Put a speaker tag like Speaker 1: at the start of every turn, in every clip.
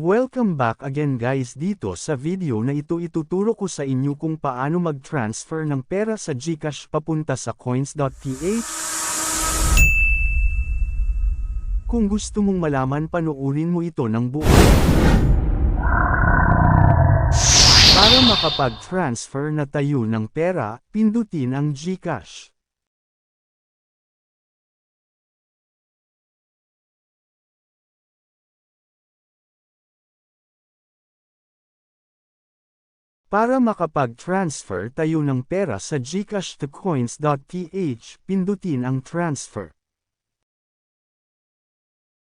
Speaker 1: Welcome back again guys dito sa video na ito ituturo ko sa inyo kung paano mag-transfer ng pera sa Gcash papunta sa coins.ph. Kung gusto mong malaman panoorin mo ito ng buo. Para makapag-transfer na tayo ng pera, pindutin ang Gcash. Para makapag-transfer tayo ng pera sa Gcash to coins.ph, pindutin ang transfer.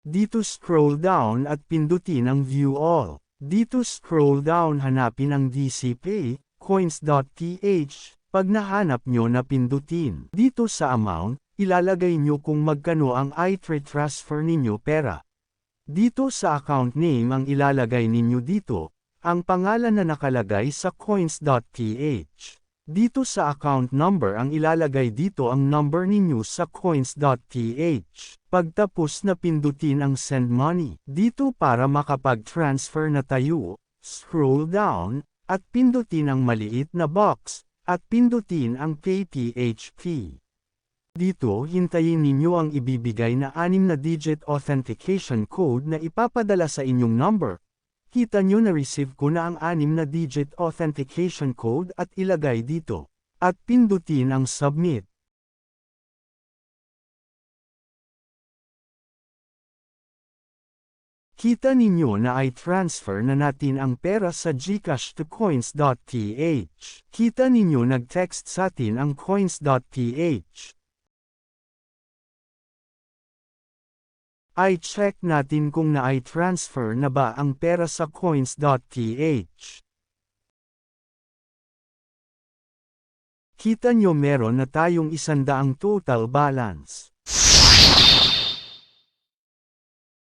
Speaker 1: Dito scroll down at pindutin ang view all. Dito scroll down hanapin ang DCPay, coins.ph, pag nahanap nyo na pindutin. Dito sa amount, ilalagay nyo kung magkano ang i-transfer ninyo pera. Dito sa account name ang ilalagay ninyo dito, ang pangalan na nakalagay sa coins.ph. Dito sa account number ang ilalagay dito ang number ninyo sa coins.ph. Pagtapos na pindutin ang send money, dito para makapag-transfer na tayo, scroll down, at pindutin ang maliit na box, at pindutin ang PayPHP. Dito hintayin ninyo ang ibibigay na 6 na digit authentication code na ipapadala sa inyong number, Kita nyo na receive ko na ang 6 na digit authentication code at ilagay dito. At pindutin ang submit. Kita ninyo na ay transfer na natin ang pera sa Gcash to coins.ph. Kita ninyo nag-text sa atin ang coins.ph. ay check natin kung na-transfer na ba ang pera sa coins.ph. Kita nyo meron na tayong isandaang total balance.